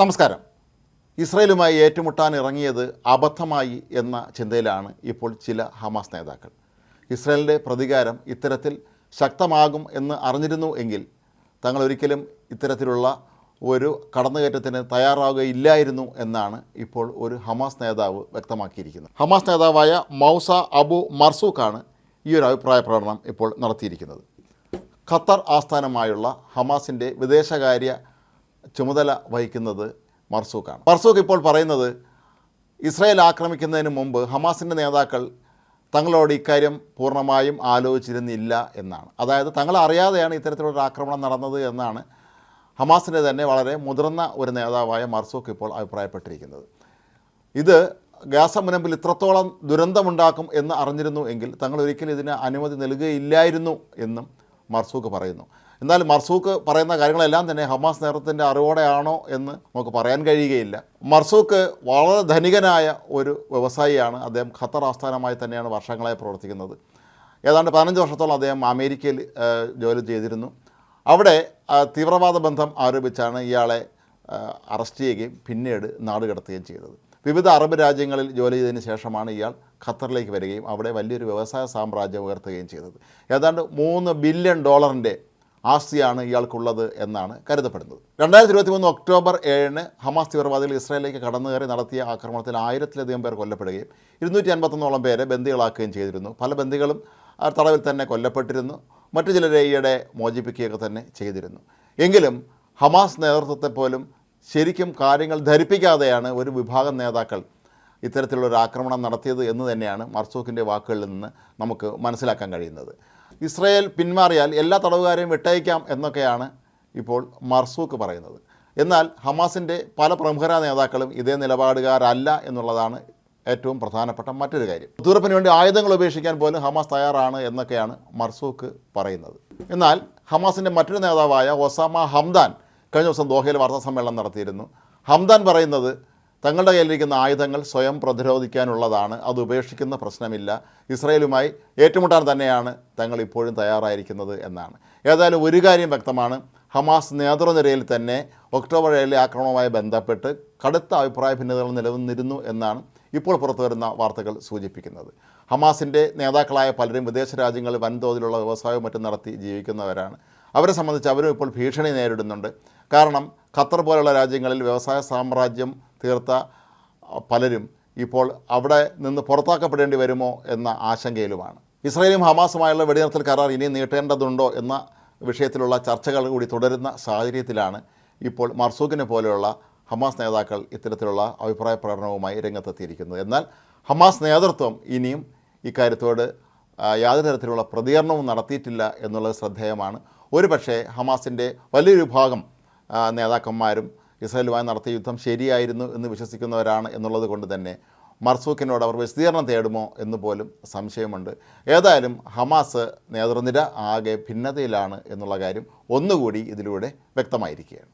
നമസ്കാരം. ഇസ്രയേലുമായി ഏറ്റുമുട്ടാൻ ഇറങ്ങിയത് അബദ്ധമായി എന്ന ചിന്തയിലാണ് ഇപ്പോൾ ചില ഹമാസ് നേതാക്കൾ. ഇസ്രയേലിന്റെ പ്രതികാരം ഇത്തരത്തിൽ ശക്തമാകും എന്ന് അറിഞ്ഞിരുന്നു എങ്കിൽ തങ്ങൾ ഒരിക്കലും ഇത്തരത്തിലുള്ള ഒരു കടന്നുകയറ്റത്തിന് തയ്യാറാവുകയില്ലായിരുന്നു എന്നാണ് ഇപ്പോൾ ഒരു ഹമാസ് നേതാവ് വ്യക്തമാക്കിയിരിക്കുന്നത്. ഹമാസ് നേതാവായ മൗസ അബു മർസൂഖാണ് ഈ ഒരു അഭിപ്രായ പ്രകടനം ഇപ്പോൾ നടത്തിയിരിക്കുന്നത്. ഖത്തർ ആസ്ഥാനമായുള്ള ഹമാസിന്റെ വിദേശകാര്യ ചുമതല വഹിക്കുന്നത് മർസൂഖാണ് മർസൂഖ് ഇപ്പോൾ പറയുന്നത് ഇസ്രായേൽ ആക്രമിക്കുന്നതിന് മുമ്പ് ഹമാസിന്റെ നേതാക്കൾ തങ്ങളോട് ഇക്കാര്യം പൂർണമായും ആലോചിച്ചിരുന്നില്ല എന്നാണ്. അതായത് തങ്ങൾ അറിയാതെയാണ് ഇത്തരത്തിലുള്ള ആക്രമണം നടന്നത് എന്നാണ് ഹമാസിന്റെ തന്നെ വളരെ മുതിർന്ന ഒരു നേതാവായ മർസൂഖ് ഇപ്പോൾ അഭിപ്രായപ്പെട്ടിരിക്കുന്നത്. ഇത് ഗാസ മുനമ്പിൽ ഇത്രത്തോളം ദുരന്തമുണ്ടാക്കും എന്ന് അറിഞ്ഞിരുന്നു എങ്കിൽ തങ്ങൾ ഒരിക്കലും ഇതിന് അനുമതി നൽകുകയില്ലായിരുന്നു എന്നും മർസൂഖ് പറയുന്നു. എന്നാൽ മർസൂഖ് പറയുന്ന കാര്യങ്ങളെല്ലാം തന്നെ ഹമാസ് നേതൃത്വത്തിന്റെ അറിവോടെയാണോ എന്ന് നമുക്ക് പറയാൻ കഴിയുകയില്ല. മർസൂഖ് വളരെ ധനികനായ ഒരു വ്യവസായിയാണ്. അദ്ദേഹം ഖത്തർ ആസ്ഥാനമായി തന്നെയാണ് വർഷങ്ങളായി പ്രവർത്തിക്കുന്നത്. ഏതാണ്ട് പതിനഞ്ച് വർഷത്തോളം അദ്ദേഹം അമേരിക്കയിൽ ജോലി ചെയ്തിരുന്നു. അവിടെ തീവ്രവാദ ബന്ധം ആരോപിച്ചാണ് ഇയാളെ അറസ്റ്റ് ചെയ്യുകയും പിന്നീട് നാടുകടത്തുകയും ചെയ്തത്. വിവിധ അറബ് രാജ്യങ്ങളിൽ ജോലി ചെയ്തതിന് ശേഷമാണ് ഇയാൾ ഖത്തറിലേക്ക് വരികയും അവിടെ വലിയൊരു വ്യവസായ സാമ്രാജ്യം ഉയർത്തുകയും ചെയ്തത്. ഏതാണ്ട് മൂന്ന് ബില്യൺ ഡോളറിന്റെ ആസ്തിയാണ് ഇയാൾക്കുള്ളത് എന്നാണ് കരുതപ്പെടുന്നത്. രണ്ടായിരത്തി ഇരുപത്തി മൂന്ന് ഒക്ടോബർ ഏഴിന് ഹമാസ് തീവ്രവാദികൾ ഇസ്രായേലിലേക്ക് കടന്നു കയറി നടത്തിയ ആക്രമണത്തിൽ ആയിരത്തിലധികം പേർ കൊല്ലപ്പെടുകയും ഇരുന്നൂറ്റി അൻപത്തൊന്നോളം പേരെ ബന്ദികളാക്കുകയും ചെയ്തിരുന്നു. പല ബന്ദികളും തടവിൽ തന്നെ കൊല്ലപ്പെട്ടിരുന്നു. മറ്റു ചിലരെ ഈയിടെ മോചിപ്പിക്കുകയൊക്കെ തന്നെ ചെയ്തിരുന്നു. എങ്കിലും ഹമാസ് നേതൃത്വത്തെ പോലും ശരിക്കും കാര്യങ്ങൾ ധരിപ്പിക്കാതെയാണ് ഒരു വിഭാഗം നേതാക്കൾ ഇത്തരത്തിലുള്ള ഒരു ആക്രമണം നടത്തിയത് എന്ന് തന്നെയാണ് മർസൂഖിന്റെ വാക്കുകളിൽ നിന്ന് നമുക്ക് മനസ്സിലാക്കാൻ കഴിയുന്നത്. ഇസ്രയേൽ പിന്മാറിയാൽ എല്ലാ തടവുകാരെയും വിട്ടയക്കാം എന്നൊക്കെയാണ് ഇപ്പോൾ മർസൂഖ് പറയുന്നത്. എന്നാൽ ഹമാസിന്റെ പല പ്രമുഖരായ നേതാക്കളും ഇതേ നിലപാടുകാരല്ല എന്നുള്ളതാണ് ഏറ്റവും പ്രധാനപ്പെട്ട മറ്റൊരു കാര്യം. ദൂരപ്പിന് വേണ്ടി ആയുധങ്ങൾ ഉപേക്ഷിക്കാൻ പോലും ഹമാസ് തയ്യാറാണ് എന്നൊക്കെയാണ് മർസൂഖ് പറയുന്നത്. എന്നാൽ ഹമാസിന്റെ മറ്റൊരു നേതാവായ ഒസാമ ഹംദാൻ കഴിഞ്ഞ ദിവസം ദോഹയിൽ വാർത്താ സമ്മേളനം നടത്തിയിരുന്നു. ഹംദാൻ പറയുന്നത് തങ്ങളുടെ കയ്യിലിരിക്കുന്ന ആയുധങ്ങൾ സ്വയം പ്രതിരോധിക്കാനുള്ളതാണ്. അത് ഉപേക്ഷിക്കുന്ന പ്രശ്നമില്ല. ഇസ്രയേലുമായി ഏറ്റുമുട്ടാൻ തന്നെയാണ് തങ്ങൾ ഇപ്പോഴും തയ്യാറായിരിക്കുന്നത് എന്നാണ്. ഏതായാലും ഒരു കാര്യം വ്യക്തമാണ്. ഹമാസ് നേതൃനിരയിൽ തന്നെ ഒക്ടോബർ ഏഴിലെ ആക്രമണവുമായി ബന്ധപ്പെട്ട് കടുത്ത അഭിപ്രായ ഭിന്നതകൾ നിലനിന്നിരുന്നു എന്നാണ് ഇപ്പോൾ പുറത്തുവരുന്ന വാർത്തകൾ സൂചിപ്പിക്കുന്നത്. ഹമാസിന്റെ നേതാക്കളായ പലരും വിദേശ രാജ്യങ്ങളിൽ വൻതോതിലുള്ള വ്യവസായവും മറ്റും നടത്തി ജീവിക്കുന്നവരാണ്. അവരെ സംബന്ധിച്ച് അവരും ഇപ്പോൾ ഭീഷണി നേരിടുന്നുണ്ട്. കാരണം ഖത്തർ പോലുള്ള രാജ്യങ്ങളിൽ വ്യവസായ സാമ്രാജ്യം തീർത്ത പലരും ഇപ്പോൾ അവിടെ നിന്ന് പുറത്താക്കപ്പെടേണ്ടി വരുമോ എന്ന ആശങ്കയിലുമാണ്. ഇസ്രായേലും ഹമാസുമായുള്ള വെടിനിർത്തൽ കരാർ ഇനി നീട്ടേണ്ടതുണ്ടോ എന്ന വിഷയത്തിലുള്ള ചർച്ചകൾ കൂടി തുടരുന്ന സാഹചര്യത്തിലാണ് ഇപ്പോൾ മർസൂഖിനെ പോലെയുള്ള ഹമാസ് നേതാക്കൾ ഇത്തരത്തിലുള്ള അഭിപ്രായ പ്രകടനവുമായി രംഗത്തെത്തിയിരിക്കുന്നത്. എന്നാൽ ഹമാസ് നേതൃത്വം ഇനിയും ഇക്കാര്യത്തോട് യാതൊരു തരത്തിലുള്ള പ്രതികരണവും നടത്തിയിട്ടില്ല എന്നുള്ളത് ശ്രദ്ധേയമാണ്. ഒരുപക്ഷേ ഹമാസിന്റെ വലിയൊരു ഭാഗം നേതാക്കന്മാരും ഇസ്രായേലുമായി നടത്തിയ യുദ്ധം ശരിയായിരുന്നു എന്ന് വിശ്വസിക്കുന്നവരാണ് എന്നുള്ളത് കൊണ്ട് തന്നെ മർസൂഖിനോട് അവർ വിശദീകരണം തേടുമോ എന്ന് പോലും സംശയമുണ്ട്. ഏതായാലും ഹമാസ് നേതൃനിര ആകെ ഭിന്നതയിലാണ് എന്നുള്ള കാര്യം ഒന്നുകൂടി ഇതിലൂടെ വ്യക്തമായിരിക്കുകയാണ്.